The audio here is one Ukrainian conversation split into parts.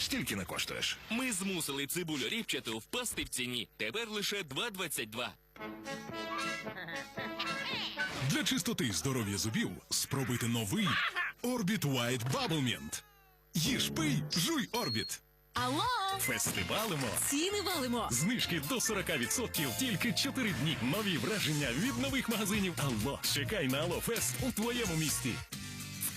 Стільки не коштуєш. Ми змусили цибулю ріпчату впасти в ціні. Тепер лише 2,22. Для чистоти і здоров'я зубів спробуйте новий Orbit White Bubble Mint. Їж пий, жуй Орбіт. Алло, Фестивалимо. ціни валимо. Знижки до 40% тільки 4 дні. Нові враження від нових магазинів Алло. Чекай на Алло Фест у твоєму місті.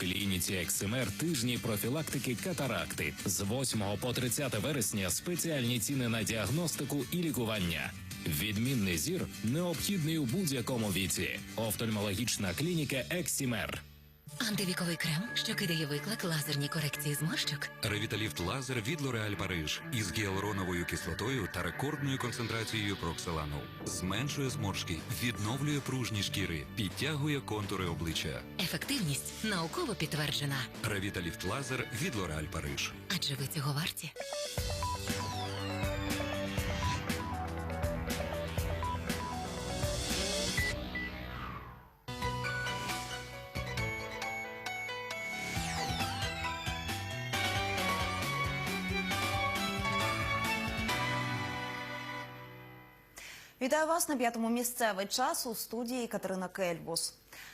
Клініці Ексимер тижні профілактики катаракти з 8 по 30 вересня спеціальні ціни на діагностику і лікування. Відмінний зір необхідний у будь-якому віці. Офтальмологічна клініка Ексімер. Антивіковий крем, що кидає виклик лазерній корекції зморщок. Ревіталіфт лазер від L'Oréal Париж із гіалуроновою кислотою та рекордною концентрацією проксилану. Зменшує зморшки, відновлює пружні шкіри, підтягує контури обличчя. Ефективність науково підтверджена. Ревіталіфт лазер від L'Oréal Париж. Адже ви цього варті. Вітаю вас на п'ятому місцевий час у студії Катерина Кельбус.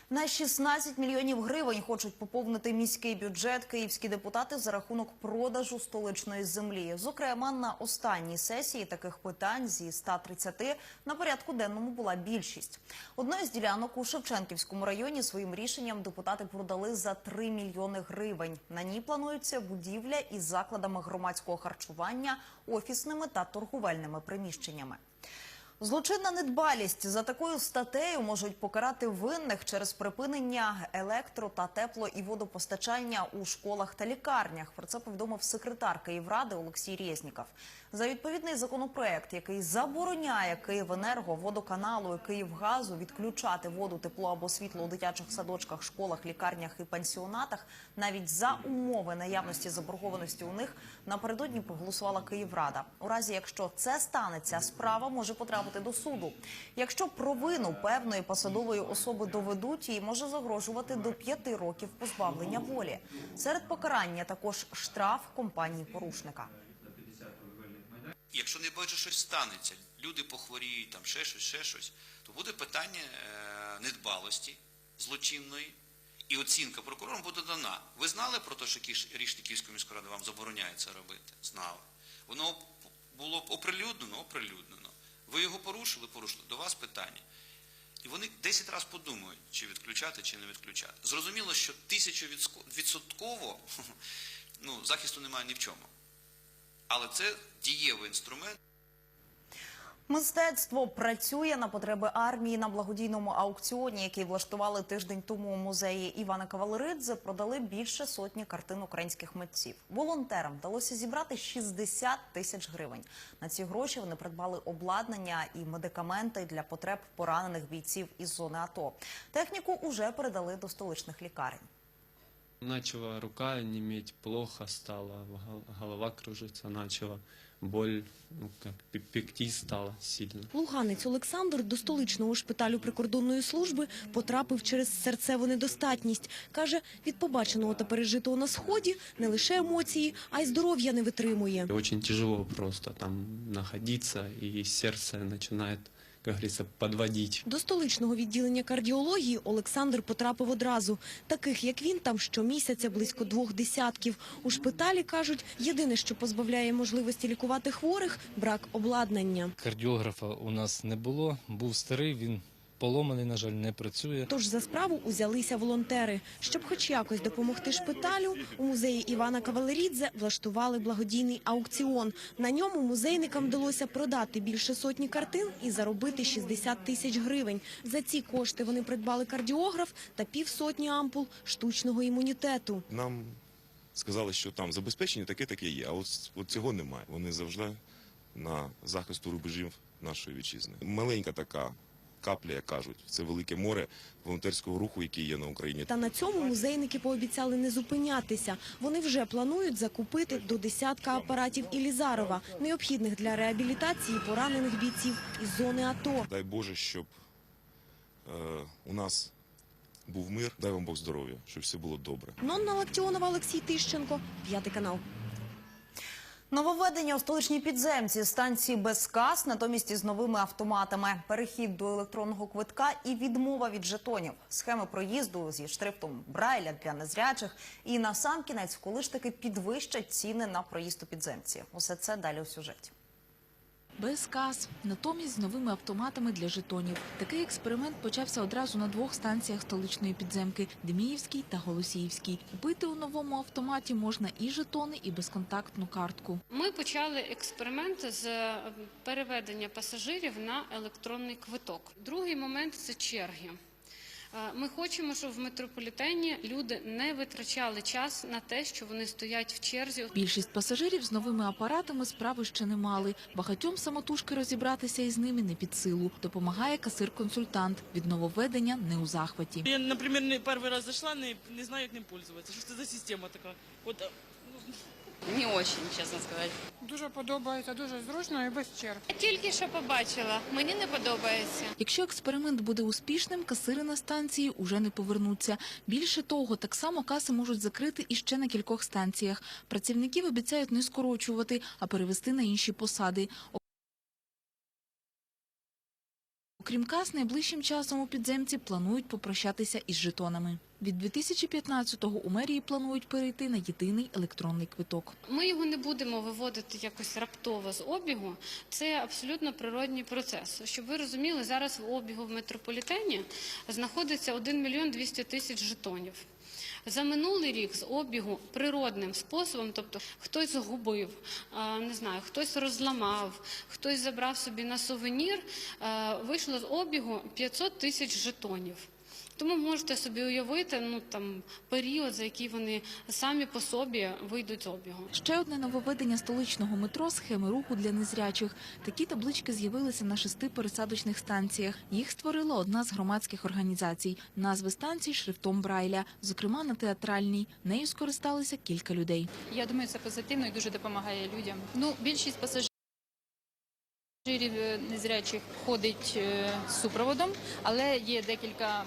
На 16 мільйонів гривень хочуть поповнити міський бюджет київські депутати за рахунок продажу столичної землі. Зокрема, на останній сесії таких питань зі 130 на порядку денному була більшість. Одну із ділянок у Шевченківському районі своїм рішенням депутати продали за 3 мільйони гривень. На ній планується будівля із закладами громадського харчування, офісними та торговельними приміщеннями. Злочинна недбалість за такою статтею можуть покарати винних через припинення електро та тепло і водопостачання у школах та лікарнях. Про це повідомив секретар Київради Олексій Резніков. За відповідний законопроект, який забороняє Київенерго, водоканалу і Київгазу відключати воду, тепло або світло у дитячих садочках, школах, лікарнях і пансіонатах, навіть за умови наявності заборгованості у них напередодні проголосувала Київрада. У разі, якщо це станеться, справа може потрапити до суду. Якщо провину певної посадової особи доведуть, їй може загрожувати до п'яти років позбавлення волі. Серед покарання також штраф компанії порушника. Якщо не бачу, щось станеться, люди похворіють, там ще щось, ще щось, то буде питання е, недбалості злочинної, і оцінка прокурором буде дана. Ви знали про те, що рішення Київської міської ради вам забороняє це робити? Знали. Воно було оприлюднено, оприлюднено. Ви його порушили, порушили. До вас питання. І вони 10 разів подумають, чи відключати, чи не відключати. Зрозуміло, що тисячовідсотково ну, захисту немає ні в чому. Але це дієвий інструмент. Мистецтво працює на потреби армії на благодійному аукціоні, який влаштували тиждень тому у музеї Івана Кавалеридзе. Продали більше сотні картин українських митців. Волонтерам вдалося зібрати 60 тисяч гривень. На ці гроші вони придбали обладнання і медикаменти для потреб поранених бійців із зони АТО. Техніку уже передали до столичних лікарень. Начала рука неметь, плохо стало, голова кружится, начала боль, ну, как пекти сильно. Луганець Олександр до столичного шпиталю прикордонної служби потрапив через серцеву недостатність. Каже, від побаченого та пережитого на сході не лише емоції, а й здоров'я не витримує. Очень тяжело просто там находиться, і серце начинает, как говорится, подводить. До столичного відділення кардіології Олександр потрапив одразу. Таких, як він, там щомісяця близько двох десятків. У шпиталі, кажуть, єдине, що позбавляє можливості лікувати хворих – брак обладнання. Кардіографа у нас не було, був старий, він поломаний, на жаль, не працює. Тож за справу узялися волонтери. Щоб хоч якось допомогти шпиталю, у музеї Івана Кавалерідзе влаштували благодійний аукціон. На ньому музейникам вдалося продати більше сотні картин і заробити 60 тисяч гривень. За ці кошти вони придбали кардіограф та півсотні ампул штучного імунітету. Нам сказали, що там забезпечення таке таке є, а от, от цього немає. Вони завжди на захисту рубежів нашої вітчизни. Маленька така капля, як кажуть, це велике море волонтерського руху, який є на Україні. Та на цьому музейники пообіцяли не зупинятися. Вони вже планують закупити до десятка апаратів Ілізарова, необхідних для реабілітації поранених бійців із зони АТО. Дай Боже, щоб е, у нас був мир, дай вам Бог здоров'я, щоб все було добре. Нонна Лактіонова, Олексій Тищенко, п'ятий канал. Нововведення у столичній підземці станції без кас, натомість із новими автоматами. Перехід до електронного квитка і відмова від жетонів. Схеми проїзду зі штрифтом Брайля для незрячих. І насамкінець, коли ж таки підвищать ціни на проїзд у підземці. Усе це далі у сюжеті. Без кас, натомість з новими автоматами для жетонів. Такий експеримент почався одразу на двох станціях столичної підземки – Деміївській та Голосіївській. Купити у новому автоматі можна і жетони, і безконтактну картку. Ми почали експеримент з е, переведення пасажирів на електронний квиток. Другий момент це черги. Е, Ми хочемо, щоб в метрополітені люди не витрачали час на те, що вони стоять в черзі. Більшість пасажирів з новими апаратами справи ще не мали. Багатьом самотужки розібратися із ними не під силу. Допомагає касир-консультант. Від нововведення не у захваті. Я, например, не перший раз зайшла, не, не знаю, як ним пользуватися. Що це за система така? От, е, Не очень, чесно сказати. Дуже подобається, дуже зручно і без черг. Я тільки що побачила, мені не подобається. Якщо експеримент буде успішним, касири на станції уже не повернуться. Більше того, так само каси можуть закрити і ще на кількох станціях. Працівників обіцяють не скорочувати, а перевести на інші посади. Окрім кас, найближчим часом у підземці планують попрощатися із жетонами. Від 2015-го у мерії планують перейти на єдиний електронний квиток. Ми його не будемо виводити якось раптово з обігу. Це абсолютно природній процес. Щоб ви розуміли, зараз в обігу в метрополітені знаходиться 1 мільйон 200 тисяч жетонів. За минулий рік з обігу природним способом, тобто хтось згубив, не знаю, хтось розламав, хтось забрав собі на сувенір, вийшло з обігу 500 тисяч жетонів. Тому можете собі уявити ну, там, період, за який вони самі по собі вийдуть з обігу. Ще одне нововведення столичного метро – схеми руху для незрячих. Такі таблички з'явилися на шести пересадочних станціях. Їх створила одна з громадських організацій. Назви станцій шрифтом Брайля, зокрема на театральній. Нею скористалися кілька людей. Я думаю, це позитивно і дуже допомагає людям. Ну, більшість пасажирів е, незрячих ходить е, з супроводом, але є декілька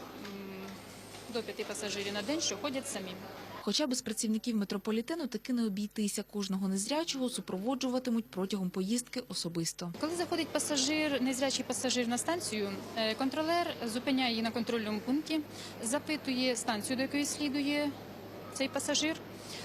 до п'яти пасажирів на день, що ходять самі. Хоча без працівників метрополітену таки не обійтися. Кожного незрячого супроводжуватимуть протягом поїздки особисто. Коли заходить пасажир, незрячий пасажир на станцію, е, контролер зупиняє її на контрольному пункті, запитує станцію, до якої слідує цей пасажир,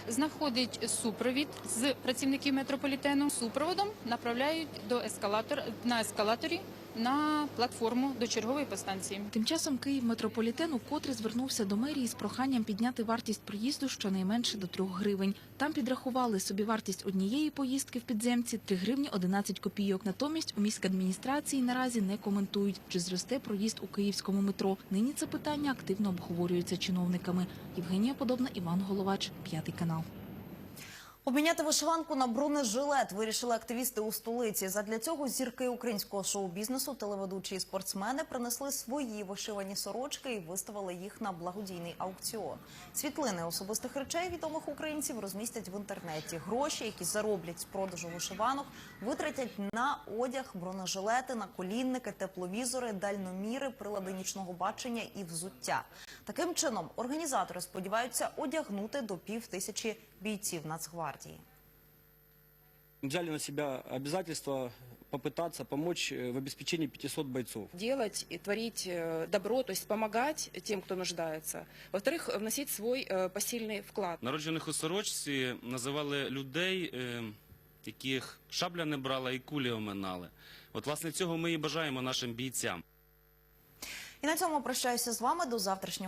знаходить супровід з працівників метрополітену. Супроводом направляють до ескалатора на ескалаторі на платформу до чергової по станції. Тим часом Київ метрополітен укотре звернувся до мерії з проханням підняти вартість проїзду щонайменше до 3 гривень. Там підрахували собі вартість однієї поїздки в підземці 3 гривні 11 копійок. Натомість у міськадміністрації наразі не коментують, чи зросте проїзд у київському метро. Нині це питання активно обговорюється чиновниками. Євгенія Подобна, Іван Головач, п'ятий канал. Обміняти вишиванку на бронежилет вирішили активісти у столиці. Задля цього зірки українського шоу-бізнесу, телеведучі і спортсмени принесли свої вишивані сорочки і виставили їх на благодійний аукціон. Світлини особистих речей відомих українців розмістять в інтернеті. Гроші, які зароблять з продажу вишиванок, витратять на одяг, бронежилети, наколінники, тепловізори, дальноміри, прилади нічного бачення і взуття. Таким чином організатори сподіваються одягнути до пів тисячі бійців Нацгвардії. взяли на себя обязательство попытаться помочь э, в обеспечении 500 бойцов. делать и творить э, добро, то есть помогать тем, кто нуждается. Во-вторых, вносить свой э, посильный вклад. Народжених у сорочці називали людей, е, яких шабля не брала і кулі оминали. От власне цього ми і бажаємо нашим бійцям. І на цьому прощаюся з вами до завтрашнього.